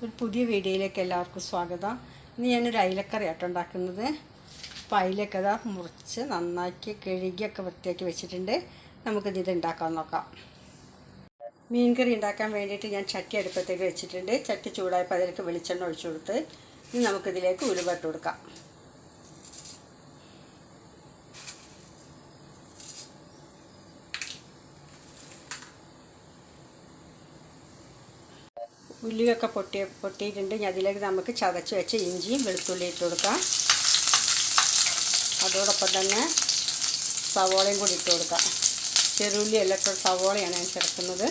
പുതിയ വീഡിയോയിലേക്ക് എല്ലാവർക്കും സ്വാഗതം. ഇന്ന് ഞാനൊരു അയിലക്കറി ആട്ടോ ഉണ്ടാക്കുന്നത്. അപ്പോൾ അയിലൊക്കെ അതാ മുറിച്ച് നന്നാക്കി കഴുകിയൊക്കെ വൃത്തിയാക്കി വെച്ചിട്ടുണ്ട്. നമുക്കിത് ഇത് ഉണ്ടാക്കാൻ നോക്കാം. മീൻകറി ഉണ്ടാക്കാൻ വേണ്ടിയിട്ട് ഞാൻ ചട്ടി അടുപ്പത്തേക്ക് വെച്ചിട്ടുണ്ട്. ചട്ടി ചൂടായപ്പോൾ അതിലേക്ക് വെളിച്ചെണ്ണ ഒഴിച്ചു കൊടുത്ത് ഇനി നമുക്കിതിലേക്ക് ഉലുവട്ട് കൊടുക്കാം. ഉള്ളിയൊക്കെ പൊട്ടി പൊട്ടിയിട്ടുണ്ട്. അതിലേക്ക് നമുക്ക് ചതച്ച് വെച്ച ഇഞ്ചിയും വെളുത്തുള്ളി ഇട്ട് കൊടുക്കാം. അതോടൊപ്പം തന്നെ സവോളയും കൂടി ഇട്ട് കൊടുക്കാം. ചെറുള്ളി എല്ലാം സവോളയാണ് ഞാൻ ചേർക്കുന്നത്.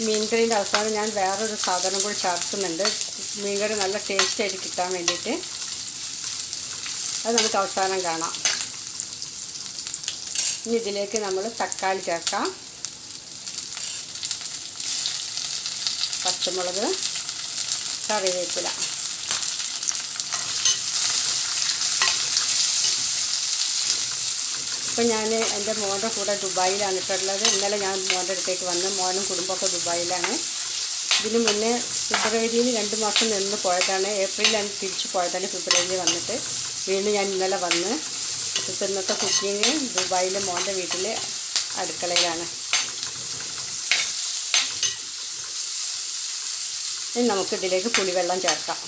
മീൻകറീന്റെ അവസാനം ഞാൻ വേറൊരു സാധനം കൂടി ചേർക്കുന്നുണ്ട്. മീൻകറി നല്ല ടേസ്റ്റ് ആയിട്ട് കിട്ടാൻ വേണ്ടിയിട്ട്. അത് നമുക്ക് അവസാനം കാണാം. ഇനി ഇതിലേക്ക് നമ്മൾ തക്കാളി ചേർക്കാം. പച്ചമുളക് കറിവേപ്പില. ഇപ്പം ഞാൻ എന്റെ മോന്റെ കൂടെ ദുബായിലാണ് ഇട്ടുള്ളത്. ഇന്നലെ ഞാൻ മോന്റെ അടുത്തേക്ക് വന്ന്. മോനും കുടുംബമൊക്കെ ദുബായിലാണ്. ഇതിന് മുന്നേ ഫെബ്രുവരിയിൽ രണ്ട് മാസം നിന്ന് പോയതാണ്. ഏപ്രിലാണ് തിരിച്ചു പോയതാണ് ഫെബ്രുവരിയിൽ വന്നിട്ട്. വീണ്ടും ഞാൻ ഇന്നലെ വന്ന് ഇന്നത്തെ കുക്കിങ് ദുബായിലെ മോന്റെ വീട്ടിൽ അടുക്കളയിലാണ്. ഇനി നമുക്കിതിലേക്ക് പുളിവെള്ളം ചേർക്കാം.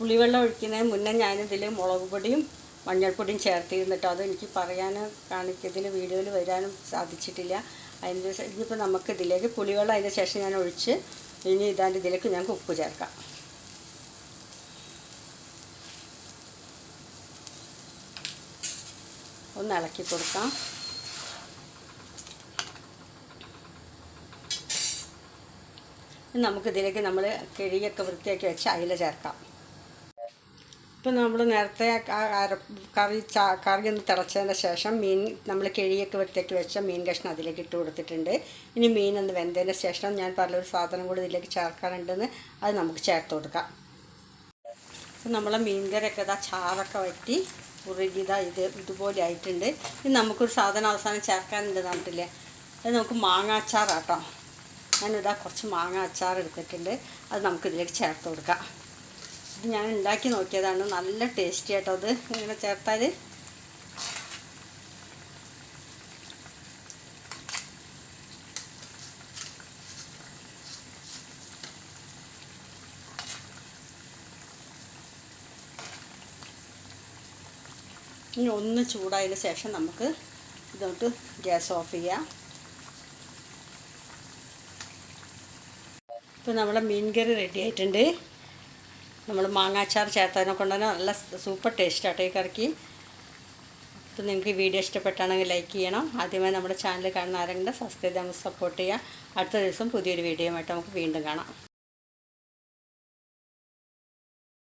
പുളിവെള്ളം ഒഴിക്കുന്നതിന് മുന്നേ ഞാനിതിൽ മുളക് പൊടിയും മഞ്ഞൾപ്പൊടിയും ചേർത്തിരുന്നിട്ട് അത് എനിക്ക് പറയാൻ കാണിക്കതിൽ വീഡിയോയിൽ വരാനും സാധിച്ചിട്ടില്ല. അതിന്റെ ഇനിയിപ്പോൾ നമുക്ക് ഇതിലേക്ക് പുളിവെള്ളം അതിന്റെ ശേഷം ഞാൻ ഒഴിച്ച് ഇനി ഇതാണ്ട് ഇതിലേക്ക് ഞങ്ങൾക്ക് ഉപ്പ് ചേർക്കാം. ഒന്ന് ഇളക്കി കൊടുക്കാം. നമുക്കിതിലേക്ക് നമ്മൾ കിഴിയൊക്കെ വൃത്തിയാക്കി വെച്ച് അയില ചേർക്കാം. ഇപ്പം നമ്മൾ നേരത്തെ കറി കറി ഒന്ന് തിളച്ചതിന് ശേഷം മീൻ നമ്മൾ കിഴിയൊക്കെ വൃത്തിയാക്കി വെച്ച മീൻ കഷ്ണം അതിലേക്ക് ഇട്ട് കൊടുത്തിട്ടുണ്ട്. ഇനി മീൻ ഒന്ന് വെന്തതിന് ശേഷം ഞാൻ പറഞ്ഞൊരു സാധനം കൂടി ഇതിലേക്ക് ചേർക്കാനുണ്ടെന്ന് അത് നമുക്ക് ചേർത്ത് കൊടുക്കാം. അപ്പം നമ്മളെ മീൻകറിയൊക്കെ ഇതാ ചാറൊക്കെ വറ്റി ഉരുകിതാ ഇത് ഇതുപോലെ ആയിട്ടുണ്ട്. ഇനി നമുക്കൊരു സാധനം അവസാനം ചേർക്കാനുണ്ട് നാട്ടില്ലേ അത് നമുക്ക് മാങ്ങ അച്ചാറാട്ടോ. ഞാനിതാ കുറച്ച് മാങ്ങ അച്ചാർ എടുത്തിട്ടുണ്ട്. അത് നമുക്കിതിലേക്ക് ചേർത്ത് കൊടുക്കാം. ഇത് ഞാൻ ഉണ്ടാക്കി നോക്കിയതാണ്. നല്ല ടേസ്റ്റി ആട്ടോ അത്. ഇങ്ങനെ ചേർത്താൽ ഇനി ഒന്ന് ചൂടായതിന് ശേഷം നമുക്ക് ഇതോട്ട് ഗ്യാസ് ഓഫ് ചെയ്യാം. ഇപ്പോൾ നമ്മുടെ മീൻ കറി റെഡി ആയിട്ടുണ്ട്. നമ്മൾ മാങ്ങാച്ചാർ ചേർത്തതിനെ കൊണ്ട് തന്നെ നല്ല സൂപ്പർ ടേസ്റ്റ് ആട്ടോ ഈ കറിക്ക്. അപ്പോൾ നിങ്ങൾക്ക് വീഡിയോ ഇഷ്ടപ്പെട്ടാണെങ്കിൽ ലൈക്ക് ചെയ്യണം. ആദ്യമായി നമ്മുടെ ചാനൽ കാണുന്ന ആരെങ്കിലും സബ്സ്ക്രൈബ് നമുക്ക് സപ്പോർട്ട് ചെയ്യാം. അടുത്ത ദിവസം പുതിയൊരു വീഡിയോ ആയിട്ട് നമുക്ക് വീണ്ടും കാണാം.